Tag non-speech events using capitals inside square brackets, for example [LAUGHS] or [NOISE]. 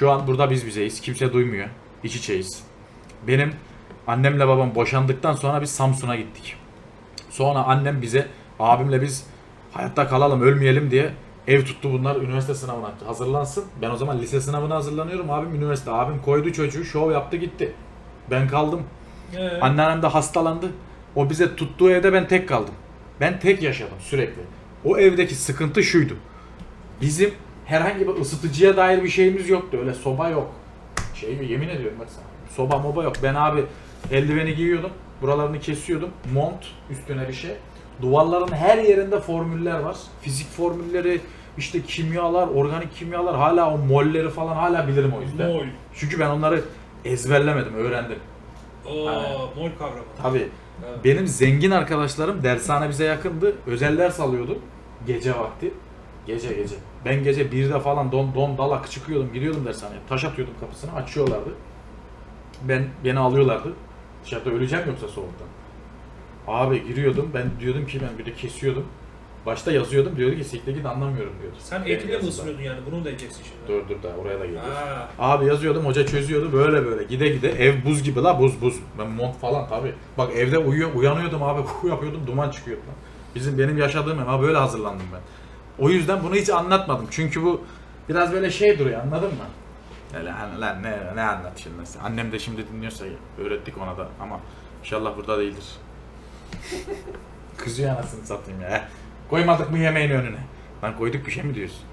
Şu an burada biz bizeyiz. Kimse duymuyor. İç içeyiz. Benim annemle babam boşandıktan sonra biz Samsun'a gittik. Sonra annem bize abimle biz hayatta kalalım ölmeyelim diye ev tuttu bunlar üniversite sınavına hazırlansın. Ben o zaman lise sınavına hazırlanıyorum. Abim üniversite. Abim koydu çocuğu şov yaptı gitti. Ben kaldım. Ee, Anneannem de hastalandı. O bize tuttuğu evde ben tek kaldım. Ben tek yaşadım sürekli. O evdeki sıkıntı şuydu. Bizim herhangi bir ısıtıcıya dair bir şeyimiz yoktu. Öyle soba yok. Şey mi yemin ediyorum bak sana. Soba moba yok. Ben abi eldiveni giyiyordum. Buralarını kesiyordum. Mont üstüne bir şey. Duvarların her yerinde formüller var. Fizik formülleri, işte kimyalar, organik kimyalar hala o molleri falan hala bilirim o yüzden. Mol. Çünkü ben onları ezberlemedim, öğrendim. Oo, Aynen. mol kavramı. Tabii. Evet. Benim zengin arkadaşlarım dershane bize yakındı. Özel ders alıyordu. Gece vakti. Gece gece. Ben gece 1'de falan don don dalak çıkıyordum. Gidiyordum dershaneye. Taş atıyordum kapısına. Açıyorlardı. Ben beni alıyorlardı. Dışarıda öleceğim yoksa soğuktan. Abi giriyordum. Ben diyordum ki ben bir de kesiyordum. Başta yazıyordum. Diyordu ki siktir git anlamıyorum diyordu. Sen eğitimde mi ısınıyordun yani? Bunu da diyeceksin şimdi. Dur dur da oraya da geliyoruz. Ha. Abi yazıyordum hoca çözüyordu böyle böyle gide gide ev buz gibi la buz buz. Ben mont falan tabi. Bak evde uyuyor uyanıyordum abi [LAUGHS] yapıyordum duman çıkıyordu lan. Bizim benim yaşadığım ev ama böyle hazırlandım ben. O yüzden bunu hiç anlatmadım. Çünkü bu biraz böyle şey duruyor anladın mı? Lan, lan ne, ne anlatıyorsun mesela. Annem de şimdi dinliyorsa öğrettik ona da ama inşallah burada değildir. [LAUGHS] Kızıyor anasını satayım ya. Koymadık mı yemeğin önüne? Lan koyduk bir şey mi diyorsun?